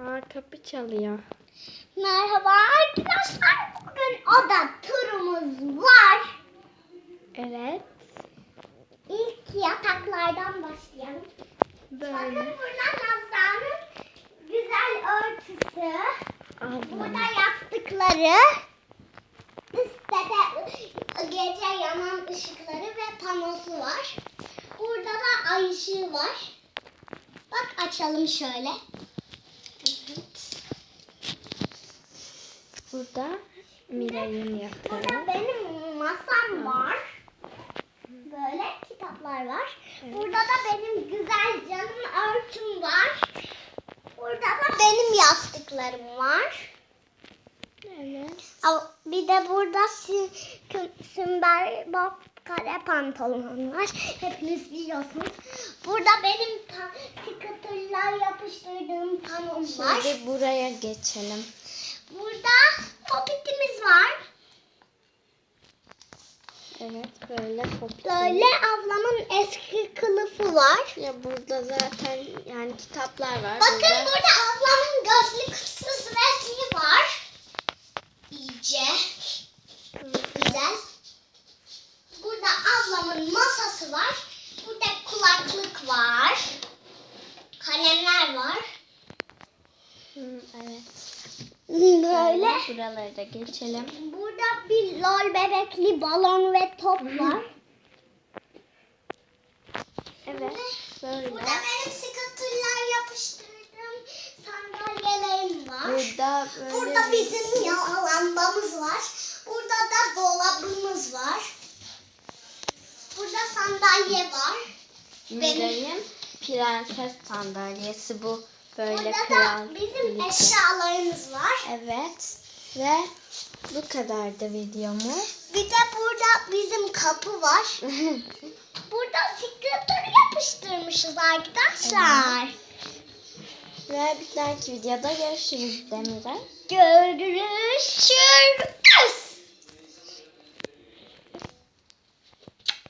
Aa kapı çalıyor. Merhaba arkadaşlar. Bugün oda turumuz var. Evet. İlk yataklardan başlayalım. Bakın Böyle. burada Nazlı'nın güzel örtüsü. Burada Ablam. yastıkları. Üstte de gece yanan ışıkları ve panosu var. Burada da ay ışığı var. Bak açalım şöyle. Burada Miray'ın yatağı. Burada benim masam var. Böyle kitaplar var. Burada da benim güzel canım örtüm var. Burada da benim yastıklarım var. Evet. Bir de burada sünger bob kare pantolon var. Hepiniz biliyorsunuz. Burada benim stickerlar yapıştırdığım panom var. Şimdi buraya geçelim. Burada popitimiz var. Evet böyle koptu. Böyle ablamın eski kılıfı var. Ya burada zaten yani kitaplar var. Bakın burada. burada ablamın gözlük kutusu resmi var. İyice. Güzel. Burada ablamın masası var. Burada kulaklık var. Kalemler var. Hı, evet. Böyle. Buraları da geçelim. Burada bir lol bebekli balon ve top var. Evet. Böyle. Burada benim scooter'lar yapıştırdığım sandalyelerim var. Burada böyle Burada bizim ya lambamız var. Burada da dolabımız var. Burada sandalye var. Miray'ın prenses sandalyesi bu. Böyle kral. da bizim eşyalarımız var. Evet. Ve bu kadardı videomuz. Bir de burada bizim kapı var. Burada scooter yapıştırmışız arkadaşlar. Ve bir dahaki videoda görüşürüz Demir'e. Görüşürüz.